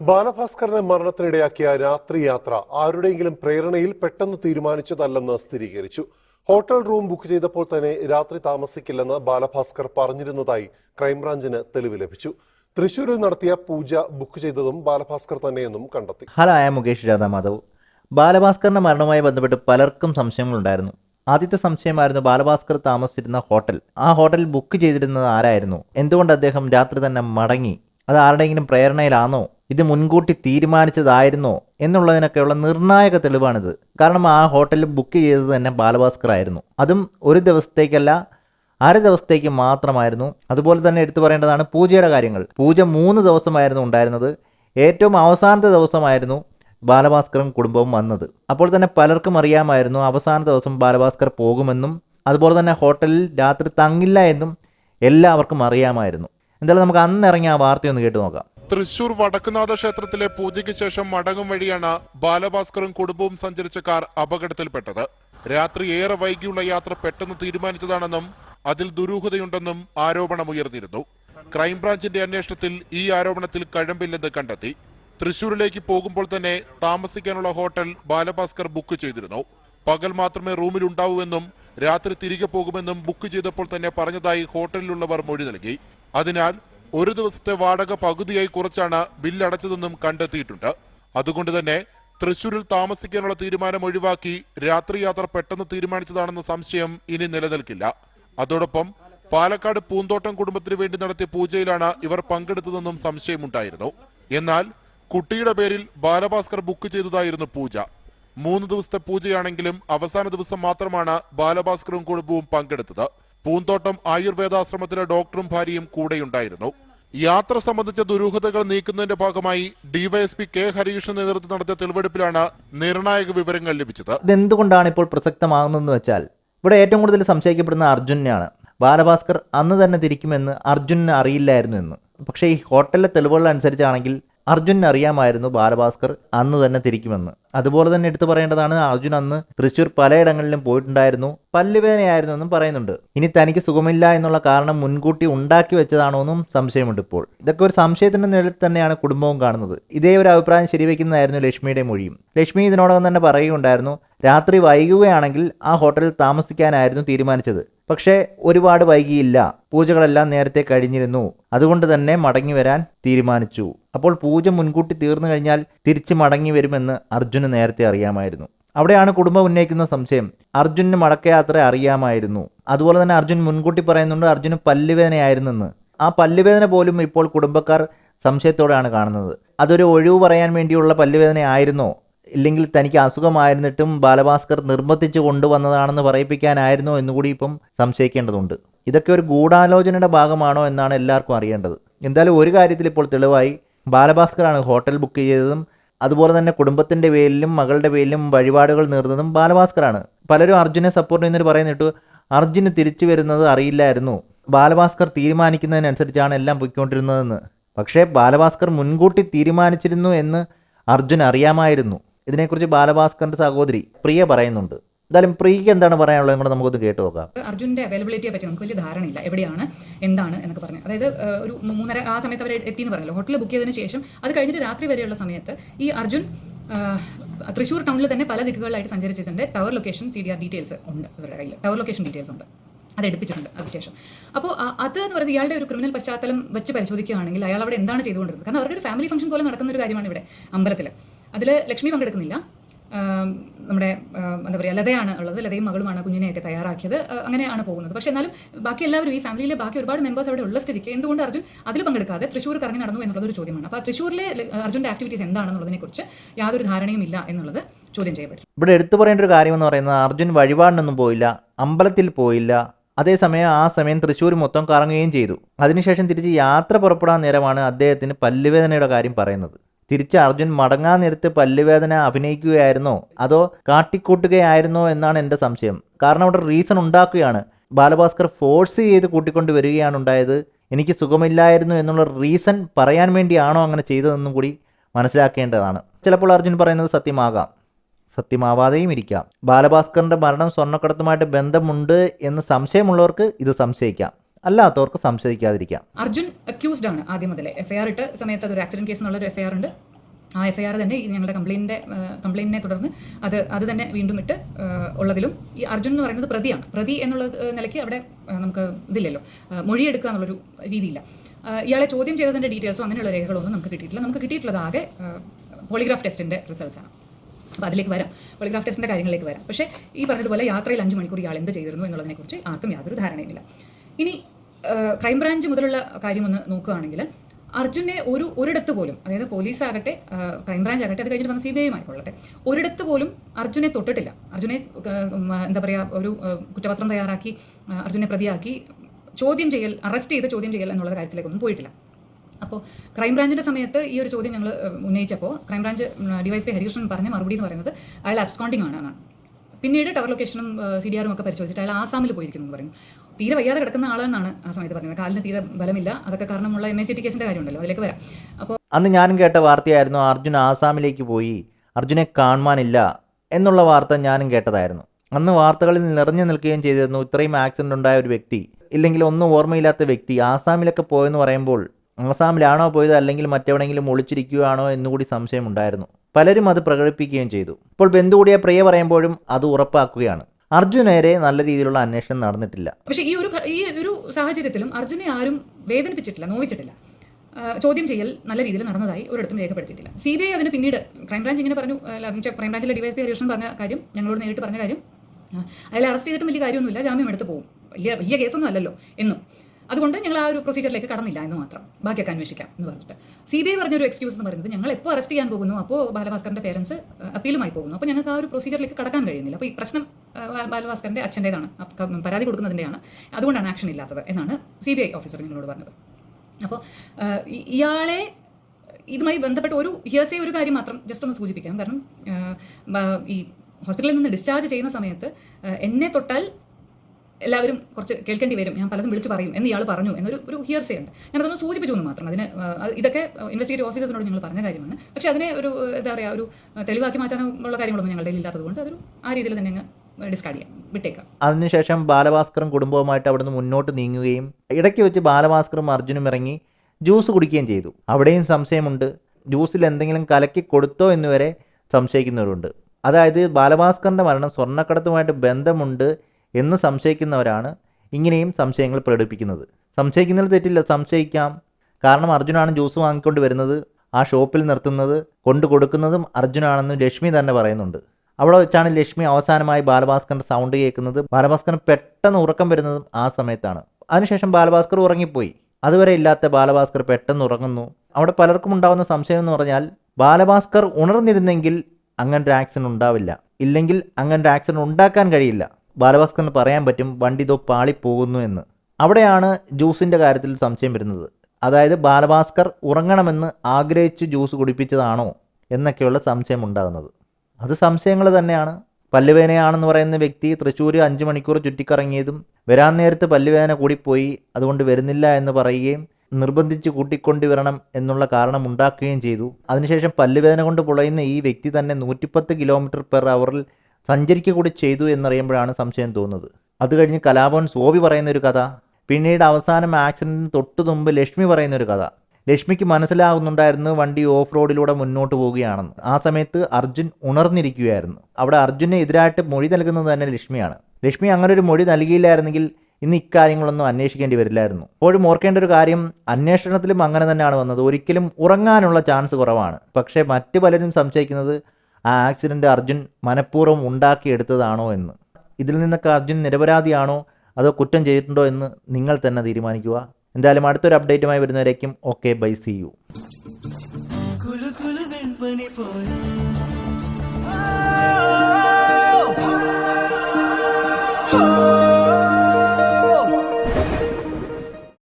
ബാലഭാസ്കറിനെ മരണത്തിനിടയാക്കിയ രാത്രി യാത്ര ആരുടെയെങ്കിലും പ്രേരണയിൽ പെട്ടെന്ന് തീരുമാനിച്ചതല്ലെന്ന് സ്ഥിരീകരിച്ചു. ഹോട്ടൽ റൂം ബുക്ക് ചെയ്തപ്പോൾ തന്നെ രാത്രി താമസിക്കില്ലെന്ന് ബാലഭാസ്കർ പറഞ്ഞിരുന്നതായി ക്രൈംബ്രാഞ്ചിന് തെളിവ് ലഭിച്ചു. തൃശൂരിൽ നടത്തിയ പൂജ ബുക്ക് ചെയ്തതും ബാലഭാസ്കർ തന്നെയെന്നും കണ്ടെത്തി. ഹലോ ആയ മുകേഷ് രാധാ മാധവ് ബാലഭാസ്കറിന്റെ മരണവുമായി ബന്ധപ്പെട്ട് പലർക്കും സംശയങ്ങളുണ്ടായിരുന്നു. ആദ്യത്തെ സംശയമായിരുന്നു ബാലഭാസ്കർ താമസിച്ചിരുന്ന ഹോട്ടൽ. ആ ഹോട്ടൽ ബുക്ക് ചെയ്തിരുന്നത് ആരായിരുന്നു? എന്തുകൊണ്ട് അദ്ദേഹം രാത്രി തന്നെ മടങ്ങി? അത് ആരുടെയെങ്കിലും പ്രേരണയിലാണോ? ഇത് മുൻകൂട്ടി തീരുമാനിച്ചതായിരുന്നോ എന്നുള്ളതിനൊക്കെയുള്ള നിർണായക തെളിവാണിത്. കാരണം ആ ഹോട്ടൽ ബുക്ക് ചെയ്തത് തന്നെ ബാലഭാസ്കർ ആയിരുന്നു. അതും ഒരു ദിവസത്തേക്കല്ല അര ദിവസത്തേക്ക് മാത്രമായിരുന്നു. അതുപോലെ തന്നെ എടുത്തു പറയേണ്ടതാണ് പൂജയുടെ കാര്യങ്ങൾ. പൂജ മൂന്ന് ദിവസമായിരുന്നു ഉണ്ടായിരുന്നത്. ഏറ്റവും അവസാനത്തെ ദിവസമായിരുന്നു ബാലഭാസ്കറും കുടുംബവും വന്നത്. അപ്പോൾ തന്നെ പലർക്കും അറിയാമായിരുന്നു അവസാന ദിവസം ബാലഭാസ്കർ പോകുമെന്നും അതുപോലെ തന്നെ ഹോട്ടലിൽ രാത്രി തങ്ങില്ല എന്നും എല്ലാവർക്കും അറിയാമായിരുന്നു. എന്തായാലും നമുക്ക് അന്ന് ഇറങ്ങിയ ആ വാർത്തയൊന്ന് കേട്ട് നോക്കാം. തൃശൂർ വടക്കുനാഥ ക്ഷേത്രത്തിലെ പൂജയ്ക്ക് ശേഷം മടങ്ങും വഴിയാണ് ബാലഭാസ്കറും കുടുംബവും സഞ്ചരിച്ച കാർ അപകടത്തിൽപ്പെട്ടത്. രാത്രി ഏറെ വൈകിയുള്ള യാത്ര പെട്ടെന്ന് തീരുമാനിച്ചതാണെന്നും അതിൽ ദുരൂഹതയുണ്ടെന്നും ആരോപണമുയർന്നിരുന്നു. ക്രൈംബ്രാഞ്ചിന്റെ അന്വേഷണത്തിൽ ഈ ആരോപണത്തിൽ കഴമ്പില്ലെന്ന് കണ്ടെത്തി. തൃശൂരിലേക്ക് പോകുമ്പോൾ തന്നെ താമസിക്കാനുള്ള ഹോട്ടൽ ബാലഭാസ്കർ ബുക്ക് ചെയ്തിരുന്നു. പകൽ മാത്രമേ റൂമിൽ ഉണ്ടാവൂവെന്നും രാത്രി തിരികെ പോകുമെന്നും ബുക്ക് ചെയ്തപ്പോൾ തന്നെ പറഞ്ഞതായി ഹോട്ടലിലുള്ളവർ മൊഴി നൽകി. അതിനാൽ ഒരു ദിവസത്തെ വാടക പകുതിയായി കുറച്ചാണ് ബിൽ അടച്ചതെന്നും കണ്ടെത്തിയിട്ടുണ്ട്. അതുകൊണ്ട് തന്നെ തൃശൂരിൽ താമസിക്കാനുള്ള തീരുമാനം ഒഴിവാക്കി രാത്രി യാത്ര പെട്ടെന്ന് തീരുമാനിച്ചതാണെന്ന സംശയം ഇനി നിലനിൽക്കില്ല. അതോടൊപ്പം പാലക്കാട് പൂന്തോട്ടം കുടുംബത്തിന് വേണ്ടി നടത്തിയ പൂജയിലാണ് ഇവർ പങ്കെടുത്തതെന്നും സംശയമുണ്ടായിരുന്നു. എന്നാൽ കുട്ടിയുടെ പേരിൽ ബാലഭാസ്കർ ബുക്ക് ചെയ്തതായിരുന്നു പൂജ. മൂന്ന് ദിവസത്തെ പൂജയാണെങ്കിലും അവസാന ദിവസം മാത്രമാണ് ബാലഭാസ്കറും കുടുംബവും പങ്കെടുത്തത്. പൂന്തോട്ടം ആയുർവേദാശ്രമത്തിലെ ഡോക്ടറും ഭാര്യയും കൂടെയുണ്ടായിരുന്നു. യാത്ര സംബന്ധിച്ച ദുരൂഹതകൾ നീക്കുന്നതിന്റെ ഭാഗമായി ഡിവൈഎസ്പി കെ ഹരീഷ് നേതൃത്വം നടത്തിയ തെളിവെടുപ്പിലാണ് നിർണായക വിവരങ്ങൾ ലഭിച്ചത്. ഇതെന്തുകൊണ്ടാണ് ഇപ്പോൾ പ്രസക്തമാകുന്നതെന്ന് വെച്ചാൽ ഇവിടെ ഏറ്റവും കൂടുതൽ സംശയിക്കപ്പെടുന്ന അർജുനെയാണ്. ബാലഭാസ്കർ അന്ന് തന്നെ തിരിക്കുമെന്ന് അർജുനന് അറിയില്ലായിരുന്നു എന്ന്. പക്ഷേ ഈ ഹോട്ടലിലെ തെളിവുകൾ അനുസരിച്ചാണെങ്കിൽ അർജുനന് അറിയാമായിരുന്നു ബാലഭാസ്കർ അന്ന് തന്നെ തിരിക്കുമെന്ന്. അതുപോലെ തന്നെ എടുത്തു പറയേണ്ടതാണ് അർജുൻ അന്ന് തൃശ്ശൂർ പലയിടങ്ങളിലും പോയിട്ടുണ്ടായിരുന്നു. പല്ലുവേദനയായിരുന്നു എന്നും പറയുന്നുണ്ട്. ഇനി തനിക്ക് സുഖമില്ല എന്നുള്ള കാരണം മുൻകൂട്ടി ഉണ്ടാക്കി വെച്ചതാണോ എന്നും സംശയമുണ്ട് ഇപ്പോൾ. ഇതൊക്കെ ഒരു സംശയത്തിന്റെ നിലയിൽ തന്നെയാണ് കുടുംബവും കാണുന്നത്. ഇതേ ഒരു അഭിപ്രായം ശരിവെക്കുന്നതായിരുന്നു ലക്ഷ്മിയുടെ മൊഴിയും. ലക്ഷ്മി ഇതിനോടകം തന്നെ പറയുകയുണ്ടായിരുന്നു രാത്രി വൈകുകയാണെങ്കിൽ ആ ഹോട്ടലിൽ താമസിക്കാനായിരുന്നു തീരുമാനിച്ചത്. പക്ഷേ ഒരുപാട് വൈകിയില്ല. പൂജകളെല്ലാം നേരത്തെ കഴിഞ്ഞിരുന്നു. അതുകൊണ്ട് തന്നെ മടങ്ങി വരാൻ തീരുമാനിച്ചു. അപ്പോൾ പൂജ മുൻകൂട്ടി തീർന്നു കഴിഞ്ഞാൽ തിരിച്ചു മടങ്ങി വരുമെന്ന് അർജുന് നേരത്തെ അറിയാമായിരുന്നു. അവിടെയാണ് കുടുംബം ഉന്നയിക്കുന്ന സംശയം. അർജുന് മടക്കയാത്ര അറിയാമായിരുന്നു. അതുപോലെ തന്നെ അർജുൻ മുൻകൂട്ടി പറയുന്നുണ്ട് അർജുന് പല്ലുവേദനയായിരുന്നെന്ന്. ആ പല്ലുവേദന പോലും ഇപ്പോൾ കുടുംബക്കാർ സംശയത്തോടെയാണ് കാണുന്നത്. അതൊരു ഒഴിവ് പറയാൻ വേണ്ടിയുള്ള പല്ലുവേദന ആയിരുന്നോ ഇല്ലെങ്കിൽ തനിക്ക് അസുഖമായിരുന്നിട്ടും ബാലഭാസ്കർ നിർബന്ധിച്ചു കൊണ്ടുവന്നതാണെന്ന് പറയിപ്പിക്കാനായിരുന്നോ എന്നുകൂടി ഇപ്പം സംശയിക്കേണ്ടതുണ്ട്. ഇതൊക്കെ ഒരു ഗൂഢാലോചനയുടെ ഭാഗമാണോ എന്നാണ് എല്ലാവർക്കും അറിയേണ്ടത്. എന്തായാലും ഒരു കാര്യത്തിൽ ഇപ്പോൾ തെളിവായി ബാലഭാസ്കറാണ് ഹോട്ടൽ ബുക്ക് ചെയ്തതും അതുപോലെ തന്നെ കുടുംബത്തിന്റെ പേരിലും മകളുടെ പേരിലും വഴിപാടുകൾ നേർന്നതും ബാലഭാസ്കറാണ്. പലരും അർജുനെ സപ്പോർട്ട് ചെയ്യുന്നവർ പറയുന്നിട്ട് അർജുന് തിരിച്ചു വരുന്നത് അറിയില്ലായിരുന്നു. ബാലഭാസ്കർ തീരുമാനിക്കുന്നതിനനുസരിച്ചാണ് എല്ലാം പൊയ്ക്കൊണ്ടിരുന്നതെന്ന്. പക്ഷേ ബാലഭാസ്കർ മുൻകൂട്ടി തീരുമാനിച്ചിരുന്നു എന്ന് അർജുൻ അറിയാമായിരുന്നു. ഇതിനെക്കുറിച്ച് ബാലഭാസ്കറിന്റെ സഹോദരി പ്രിയ പറയുന്നുണ്ട്. എന്തായാലും പ്രിയക്ക് എന്താണ് പറയാനുള്ളത് കൂടെ നമുക്കൊന്ന് കേട്ടു നോക്കാം. അർജുന്റെ അവൈലബിലിറ്റിയെ പറ്റി നമുക്ക് വലിയ ധാരണയില്ല. എവിടെയാണ് എന്താണ് എന്നൊക്കെ പറഞ്ഞു. അതായത് ഒരു മൂന്നര ആ സമയത്ത് അവർ എത്തി എന്ന് പറഞ്ഞല്ലോ ഹോട്ടലിൽ ബുക്ക് ചെയ്തതിന് ശേഷം അത് കഴിഞ്ഞിട്ട് രാത്രി വരെയുള്ള സമയത്ത് ഈ അർജുൻ തൃശ്ശൂർ ടൗണിൽ തന്നെ പല ദിക്കുകളിലായിട്ട് സഞ്ചരിച്ചതിന്റെ tower location C D R details ഉണ്ട് അവരുടെ കയ്യിൽ ടവർ ലൊക്കേഷൻ ഡീറ്റെയിൽസ് ഉണ്ട്. അത് എടുപ്പിച്ചിട്ടുണ്ട് അതിനുശേഷം അപ്പോൾ അത് എന്ന് പറയുന്നത് ഇയാളുടെ ഒരു ക്രിമിനൽ പശ്ചാത്തലം വെച്ച് പരിശോധിക്കുകയാണെങ്കിൽ അയാൾ അവിടെ എന്താണ് ചെയ്തുകൊണ്ടിരുന്നത്? കാരണം അവരുടെ ഒരു ഫാമിലി ഫംഗ്ഷൻ പോലെ നടക്കുന്ന ഒരു കാര്യമാണ് ഇവിടെ അമ്പലത്തിൽ അതിൽ ലക്ഷ്മി പങ്കെടുക്കുന്നില്ല. നമ്മുടെ എന്താ പറയുക ലതയാണ് ഉള്ളത്. ലതയും മകളുമാണ് കുഞ്ഞിനെയൊക്കെ തയ്യാറാക്കിയത്. അങ്ങനെയാണ് പോകുന്നത്. പക്ഷേ എന്നാലും ബാക്കി എല്ലാവരും ഈ ഫാമിലിയിലെ ബാക്കി ഒരുപാട് മെമ്പേഴ്സ് അവിടെ ഉള്ള സ്ഥിതിക്ക് എന്തുകൊണ്ട് അർജുൻ അതിൽ പങ്കെടുക്കാതെ തൃശ്ശൂർ കറങ്ങി നടന്നു എന്നുള്ളത് ഒരു ചോദ്യമാണ് അപ്പോൾ തൃശ്ശൂരിലെ അർജുന്റെ ആക്ടിവിറ്റീസ് എന്താണെന്നുള്ളതിനെക്കുറിച്ച് യാതൊരു ധാരണയും ഇല്ല എന്നുള്ളത് ചോദ്യം ചെയ്യപ്പെട്ടു ഇവിടെ എടുത്തു പറയേണ്ട ഒരു കാര്യം എന്ന് പറയുന്നത് അർജുൻ വഴിപാടിനൊന്നും പോയില്ല അമ്പലത്തിൽ പോയില്ല. അതേസമയം ആ സമയം തൃശ്ശൂർ മൊത്തം കറങ്ങുകയും ചെയ്തു. അതിനുശേഷം തിരിച്ച് യാത്ര പുറപ്പെടാൻ നേരമാണ് അദ്ദേഹത്തിന് പല്ലുവേദനയുടെ കാര്യം പറയുന്നത്. തിരിച്ച് അർജുൻ മടങ്ങാൻ നേരത്ത് പല്ലുവേദന അഭിനയിക്കുകയായിരുന്നോ. അതോ കാട്ടിക്കൂട്ടുകയായിരുന്നോ എന്നാണ് എന്റെ സംശയം. കാരണം അവിടെ റീസൺ ഉണ്ടാക്കുകയാണ്. ബാലഭാസ്കർ ഫോഴ്സ് ചെയ്ത് കൂട്ടിക്കൊണ്ട് വരികയാണ് ഉണ്ടായത്. എനിക്ക് സുഖമില്ലായിരുന്നു എന്നുള്ള റീസൺ പറയാൻ വേണ്ടിയാണോ അങ്ങനെ ചെയ്തതെന്നും കൂടി മനസ്സിലാക്കേണ്ടതാണ്. ചിലപ്പോൾ അർജുൻ പറയുന്നത് സത്യമാകാം. സത്യമാവാതെയും ഇരിക്കാം. ബാലഭാസ്കറിന്റെ മരണം സ്വർണക്കടത്തുമായിട്ട് ബന്ധമുണ്ട് എന്ന് സംശയമുള്ളവർക്ക് ഇത് സംശയിക്കാം. അല്ലാത്തവർക്ക് സംശയിക്കാതിരിക്കാം. അർജുൻ അക്യൂസ്ഡ് ആണ് ആദ്യം മുതലേ. എഫ്ഐആർ ഇട്ട സമയത്ത് അതൊരു ആക്സിഡന്റ് കേസ് എന്നുള്ള ഒരു എഫ്ഐആർ ഉണ്ട്. ആ എഫ് ഐ ആർ തന്നെ ഞങ്ങളുടെ കംപ്ലയിന്റിന്റെ കംപ്ലയിന്റിനെ തുടർന്ന് അത് അത് തന്നെ വീണ്ടും ഇട്ട് ഉള്ളതിലും ഈ അർജുൻ എന്ന് പറയുന്നത് പ്രതിയാണ്. പ്രതി എന്നുള്ള നിലയ്ക്ക് അവിടെ നമുക്ക് ഇതില്ലല്ലോ. മൊഴിയെടുക്കുക എന്നുള്ളൊരു രീതിയില്ല. ഇയാളെ ചോദ്യം ചെയ്തതിന്റെ ഡീറ്റെയിൽസോ അങ്ങനെയുള്ള രേഖകളൊന്നും നമുക്ക് കിട്ടിയിട്ടില്ല. നമുക്ക് കിട്ടിയിട്ടുള്ളത് ആകെ പോളിഗ്രാഫ് ടെസ്റ്റിന്റെ റിസൾട്ട്സാണ് അപ്പോൾ അതിലേക്ക് വരാം. പോളിഗ്രാഫ് ടെസ്റ്റിന്റെ കാര്യങ്ങളിലേക്ക് വരാം. പക്ഷേ ഈ പറഞ്ഞതുപോലെ യാത്രയിൽ അഞ്ച് മണിക്കൂർ ഇയാൾ എന്ത് ചെയ്തിരുന്നു എന്നുള്ളതിനെക്കുറിച്ച് ആർക്കും യാതൊരു ധാരണയുമില്ല. ഇനി ക്രൈംബ്രാഞ്ച് മുതലുള്ള കാര്യം ഒന്ന് നോക്കുകയാണെങ്കിൽ അർജുനെ ഒരു ഒരിടത്ത് പോലും അതായത് പോലീസ് ആകട്ടെ ക്രൈംബ്രാഞ്ച് ആകട്ടെ അത് കഴിഞ്ഞിട്ട് വന്ന സി ബി ഐ ആയിക്കൊള്ളട്ടെ ഒരിടത്ത് പോലും അർജുനെ തൊട്ടിട്ടില്ല. അർജുനെ എന്താ പറയുക ഒരു കുറ്റപത്രം തയ്യാറാക്കി അർജുനെ പ്രതിയാക്കി ചോദ്യം ചെയ്യൽ അറസ്റ്റ് ചെയ്ത് ചോദ്യം ചെയ്യൽ എന്നുള്ള കാര്യത്തിലേക്കൊന്നും പോയിട്ടില്ല. അപ്പോൾ ക്രൈംബ്രാഞ്ചിന്റെ സമയത്ത് ഈ ഒരു ചോദ്യം ഞങ്ങൾ ഉന്നയിച്ചപ്പോൾ crime branch D Y S P Harikrishnan പറഞ്ഞ മറുപടി എന്ന് പറയുന്നത് അയാൾ അബ്സ്കോണ്ടിങ് ആണ് എന്നാണ്. പിന്നീട് ടവർ ലൊക്കേഷനും സി ഡി ആറും ഒക്കെ പരിശോധിച്ചിട്ട് അയാൾ ആസാമിൽ പോയിരിക്കുന്നു എന്ന് പറയും തീരെ വയ്യാതെ കിടക്കുന്ന ആളെന്നാണ് ആ സമയത്ത് പറയുന്നത് കാലിന് തീരെ ബലമില്ല. അതൊക്കെ കാരണമുള്ള എം എ സി ടി കാര്യമുണ്ടല്ലോ. അതിലേക്ക് വരാം. അപ്പോൾ അന്ന് ഞാനും കേട്ട വാർത്തയായിരുന്നു അർജുൻ ആസാമിലേക്ക് പോയി അർജുനെ കാണുവാനില്ല എന്നുള്ള വാർത്ത ഞാനും കേട്ടതായിരുന്നു. അന്ന് വാർത്തകളിൽ നിറഞ്ഞു നിൽക്കുകയും ചെയ്തിരുന്നു. ഇത്രയും ആക്സിഡന്റ് ഉണ്ടായ ഒരു വ്യക്തി ഇല്ലെങ്കിൽ ഒന്നും ഓർമ്മയില്ലാത്ത വ്യക്തി ആസാമിലൊക്കെ പോയെന്ന് പറയുമ്പോൾ ആസാമിലാണോ പോയത് അല്ലെങ്കിൽ മറ്റെവിടെയെങ്കിലും ഒളിച്ചിരിക്കുകയാണോ എന്നുകൂടി സംശയമുണ്ടായിരുന്നു. പലരും അത് പ്രകടിപ്പിക്കുകയും ചെയ്തു. ഇപ്പോൾ ബന്ധു കൂടിയ പ്രിയ പറയുമ്പോഴും അത് ഉറപ്പാക്കുകയാണ്. അർജുനേരെ നല്ല രീതിയിലുള്ള അന്വേഷണം നടന്നിട്ടില്ല. പക്ഷേ ഈ ഒരു ഈ ഒരു സാഹചര്യത്തിലും അർജുനെ ആരും വേദനിപ്പിച്ചിട്ടില്ല നോവിച്ചിട്ടില്ല. ചോദ്യം ചെയ്യൽ നല്ല രീതിയിൽ നടന്നതായി ഒരിടത്തും രേഖപ്പെടുത്തിയിട്ടില്ല. സി ബി ഐ അതിന് പിന്നീട് ക്രൈംബ്രാഞ്ച് ഇങ്ങനെ പറഞ്ഞു ക്രൈംബ്രാഞ്ചിലെ ഡി വൈ ക്രൈംബ്രാഞ്ചിലെ ഡിവൈസ് പി ഹരികൃഷ്ണൻ പറഞ്ഞ കാര്യം ഞങ്ങളോട് നേരിട്ട് പറഞ്ഞ കാര്യം അയാളെ അറസ്റ്റ് ചെയ്തിട്ടും വലിയ കാര്യമൊന്നുമില്ല ജാമ്യം എടുത്ത് പോകും വലിയ വലിയ കേസൊന്നും അല്ലല്ലോ എന്നും. അതുകൊണ്ട് ഞങ്ങൾ ആ ഒരു പ്രൊസീജിയറിലേക്ക് കടന്നില്ല എന്ന് മാത്രം. ബാക്കിയൊക്കെ അന്വേഷിക്കാം എന്ന് പറഞ്ഞിട്ട്. സി ബി ഐ പറഞ്ഞൊരു എക്സ്ക്യൂസ് എന്ന് പറയുന്നത് ഞങ്ങൾ എപ്പോൾ അറസ്റ്റ് ചെയ്യാൻ പോകുന്നു അപ്പോൾ ബാലഭാസ്കറിന്റെ പേരൻസ് അപ്പീലുമായി പോകുന്നു. അപ്പോൾ ഞങ്ങൾക്ക് ആ ഒരു പ്രൊസീജിയറിലേക്ക് കടക്കാൻ കഴിയുന്നില്ല. അപ്പോൾ ഈ പ്രശ്നം ബാലഭാസ്കറിന്റെ അച്ഛന്റെതാണ് പരാതി കൊടുക്കുന്നതിന്റെയാണ് അതുകൊണ്ടാണ് ആക്ഷൻ ഇല്ലാത്തത് എന്നാണ് സി ബി ഐ ഓഫീസർ ഞങ്ങളോട് പറഞ്ഞത്. അപ്പോൾ ഇയാളെ ഇതുമായി ബന്ധപ്പെട്ട് ഒരു ഹിയർസേ ഒരു കാര്യം മാത്രം ജസ്റ്റ് ഒന്ന് സൂചിപ്പിക്കാം. കാരണം ഈ ഹോസ്പിറ്റലിൽ നിന്ന് ഡിസ്ചാർജ് ചെയ്യുന്ന സമയത്ത് എന്നെ തൊട്ടാൽ എല്ലാവരും കുറച്ച് കേൾക്കേണ്ടി വരും. ഞാൻ പലതും വിളിച്ച് പറയും എന്ന് ഇയാൾ പറഞ്ഞു എന്നൊരു ഒരു ഹിയർസേ ഉണ്ട്. ഞാനതൊന്ന് സൂചിപ്പിച്ചു എന്ന് മാത്രം. അതിന് ഇതൊക്കെ ഇൻവെസ്റ്റിഗേറ്റീവ് ഓഫീസേഴ്സിനോട് ഞങ്ങൾ പറഞ്ഞ കാര്യമാണ്. പക്ഷേ അതിനെ ഒരു എന്താ പറയുക ഒരു തെളിവാക്കി മാറ്റാനുള്ള കാര്യങ്ങളൊന്നും ഞങ്ങളുടെ ഇല്ലാത്തതുകൊണ്ട് അതൊരു ആ രീതിയിൽ തന്നെ അങ്ങ് ഡിസ്കാർഡ് ചെയ്യാം വിട്ടേക്കാം. അതിനുശേഷം ബാലഭാസ്കറും കുടുംബവുമായിട്ട് അവിടുന്ന് മുന്നോട്ട് നീങ്ങുകയും ഇടയ്ക്ക് വെച്ച് ബാലഭാസ്കറും അർജുനും ഇറങ്ങി ജ്യൂസ് കുടിക്കുകയും ചെയ്തു. അവിടെയും സംശയമുണ്ട്. ജ്യൂസിൽ എന്തെങ്കിലും കലക്കി കൊടുത്തോ എന്ന് വരെ സംശയിക്കുന്നവരുണ്ട്. അതായത് ബാലഭാസ്കറിന്റെ മരണം സ്വർണക്കടത്തുമായിട്ട് ബന്ധമുണ്ട് എന്ന് സംശയിക്കുന്നവരാണ് ഇങ്ങനെയും സംശയങ്ങൾ പ്രകടിപ്പിക്കുന്നത്. സംശയിക്കുന്നതിൽ തെറ്റില്ല സംശയിക്കാം. കാരണം അർജുനാണ് ജ്യൂസ് വാങ്ങിക്കൊണ്ട് വരുന്നത് ആ ഷോപ്പിൽ നിർത്തുന്നത് കൊണ്ടു കൊടുക്കുന്നതും അർജുനാണെന്ന് ലക്ഷ്മി തന്നെ പറയുന്നുണ്ട്. അവിടെ വെച്ചാണ് ലക്ഷ്മി അവസാനമായി ബാലഭാസ്കറിന്റെ സൗണ്ട് കേൾക്കുന്നത്. ബാലഭാസ്കറിന് പെട്ടെന്ന് ഉറക്കം വരുന്നതും ആ സമയത്താണ്. അതിനുശേഷം ബാലഭാസ്കർ ഉറങ്ങിപ്പോയി. അതുവരെ ഇല്ലാത്ത ബാലഭാസ്കർ പെട്ടെന്ന് ഉറങ്ങുന്നു. അവിടെ പലർക്കും ഉണ്ടാകുന്ന സംശയം എന്ന് പറഞ്ഞാൽ ബാലഭാസ്കർ ഉണർന്നിരുന്നെങ്കിൽ അങ്ങനെ ഒരു ആക്സിഡന്റ് ഉണ്ടാവില്ല. ഇല്ലെങ്കിൽ അങ്ങനെ ഒരു ആക്സിഡന്റ് ഉണ്ടാക്കാൻ കഴിയില്ല. ബാലഭാസ്കറിന് പറയാൻ പറ്റും വണ്ടി ഇതോ പാളിപ്പോകുന്നു എന്ന്. അവിടെയാണ് ജ്യൂസിന്റെ കാര്യത്തിൽ സംശയം വരുന്നത്. അതായത് ബാലഭാസ്കർ ഉറങ്ങണമെന്ന് ആഗ്രഹിച്ച് ജ്യൂസ് കുടിപ്പിച്ചതാണോ എന്നൊക്കെയുള്ള സംശയം ഉണ്ടാകുന്നത്. അത് സംശയങ്ങൾ തന്നെയാണ്. പല്ലുവേദനയാണെന്ന് പറയുന്ന വ്യക്തി തൃശ്ശൂർ അഞ്ച് മണിക്കൂർ ചുറ്റിക്കറങ്ങിയതും വരാൻ നേരത്ത് പല്ലുവേദന കൂടിപ്പോയി അതുകൊണ്ട് വരുന്നില്ല എന്ന് പറയുകയും നിർബന്ധിച്ച് കൂട്ടിക്കൊണ്ടുവരണം എന്നുള്ള കാരണം ഉണ്ടാക്കുകയും ചെയ്തു. അതിനുശേഷം പല്ലുവേദന കൊണ്ട് പുളയുന്ന ഈ വ്യക്തി തന്നെ നൂറ്റിപ്പത്ത് കിലോമീറ്റർ പെർ അവറിൽ സഞ്ചരിക്കുക കൂടി ചെയ്തു എന്നറിയുമ്പോഴാണ് സംശയം തോന്നുന്നത്. അത് കഴിഞ്ഞ് കലാഭവൻ സോബി പറയുന്ന ഒരു കഥ പിന്നീട് അവസാനം ആക്സിഡന്റിന് തൊട്ടു മുമ്പ് ലക്ഷ്മി പറയുന്ന ഒരു കഥ. ലക്ഷ്മിക്ക് മനസ്സിലാകുന്നുണ്ടായിരുന്നു വണ്ടി ഓഫ് റോഡിലൂടെ മുന്നോട്ട് പോവുകയാണെന്ന്. ആ സമയത്ത് അർജുൻ ഉണർന്നിരിക്കുകയായിരുന്നു. അവിടെ അർജുനെ എതിരായിട്ട് മൊഴി നൽകുന്നത് തന്നെ ലക്ഷ്മിയാണ്. ലക്ഷ്മി അങ്ങനെ ഒരു മൊഴി നൽകിയില്ലായിരുന്നെങ്കിൽ ഇന്ന് ഇക്കാര്യങ്ങളൊന്നും അന്വേഷിക്കേണ്ടി വരില്ലായിരുന്നു. അപ്പോഴും ഓർക്കേണ്ട ഒരു കാര്യം അന്വേഷണത്തിലും അങ്ങനെ തന്നെയാണ് വന്നത്. ഒരിക്കലും ഉറങ്ങാനുള്ള ചാൻസ് കുറവാണ്. പക്ഷേ മറ്റു പലരും സംശയിക്കുന്നത് ആ ആക്സിഡന്റ് അർജുൻ മനഃപൂർവം ഉണ്ടാക്കിയെടുത്തതാണോ എന്ന്. ഇതിൽ നിന്നൊക്കെ അർജുൻ നിരപരാധിയാണോ? അതോ കുറ്റം ചെയ്തിട്ടുണ്ടോ എന്ന് നിങ്ങൾ തന്നെ തീരുമാനിക്കുക. എന്തായാലും അടുത്തൊരു അപ്ഡേറ്റുമായി വരുന്നവരേക്കും ഓക്കെ ബൈ സി യു